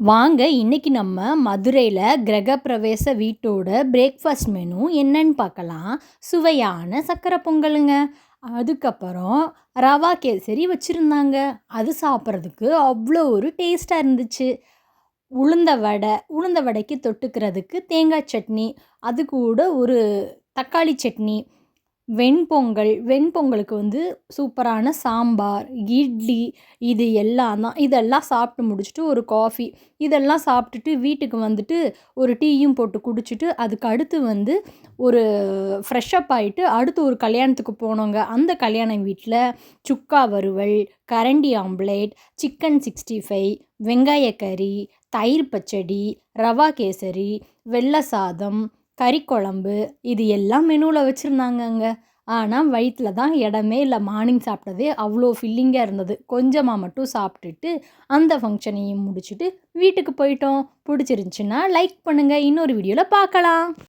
வாங்க இன்னைக்கு நம்ம மதுரையில் கிரகப்பிரவேச வீட்டோட பிரேக்ஃபாஸ்ட் மெனு என்னன்னு பார்க்கலாம். சுவையான சக்கரை பொங்கலுங்க. அதுக்கப்புறம் ரவா கேசரி வச்சுருந்தாங்க. அது சாப்பிட்றதுக்கு அவ்வளோ ஒரு டேஸ்ட்டாக இருந்துச்சு. உளுந்த வடை உளுந்த வடைக்கு தொட்டுக்கிறதுக்கு தேங்காய் சட்னி அது கூட ஒரு தக்காளி சட்னி வெண்பொங்கல் வெண்பொங்கலுக்கு வந்து சூப்பரான சாம்பார் இட்லி இது எல்லாம் தான். இதெல்லாம் சாப்பிட்டு முடிச்சுட்டு ஒரு காஃபி இதெல்லாம் சாப்பிட்டுட்டு வீட்டுக்கு வந்துட்டு ஒரு டீயும் போட்டு குடிச்சிட்டு அதுக்கு அடுத்து வந்து ஒரு ஃப்ரெஷ்ஷப் ஆகிட்டு அடுத்து ஒரு கல்யாணத்துக்கு போனோங்க. அந்த கல்யாணம் வீட்டில் சுக்கா வறுவல் கரண்டி ஆம்லேட் சிக்கன் சிக்ஸ்டி ஃபைவ் வெங்காய கறி தயிர் பச்சடி ரவா கேசரி வெள்ளை சாதம் கறி குழம்பு இது எல்லாம் மெனுவில் வச்சுருந்தாங்கங்க. ஆனால் வயிற்றில் தான் இடமே இல்லை. மார்னிங் சாப்பிட்டதே அவ்வளோ ஃபில்லிங்காக இருந்தது. கொஞ்சமாக மட்டும் சாப்பிட்டுட்டு அந்த ஃபங்க்ஷனையும் முடிச்சுட்டு வீட்டுக்கு போயிட்டோம். பிடிச்சிருந்துச்சின்னா லைக் பண்ணுங்கள் இன்னொரு வீடியோவில் பார்க்கலாம்.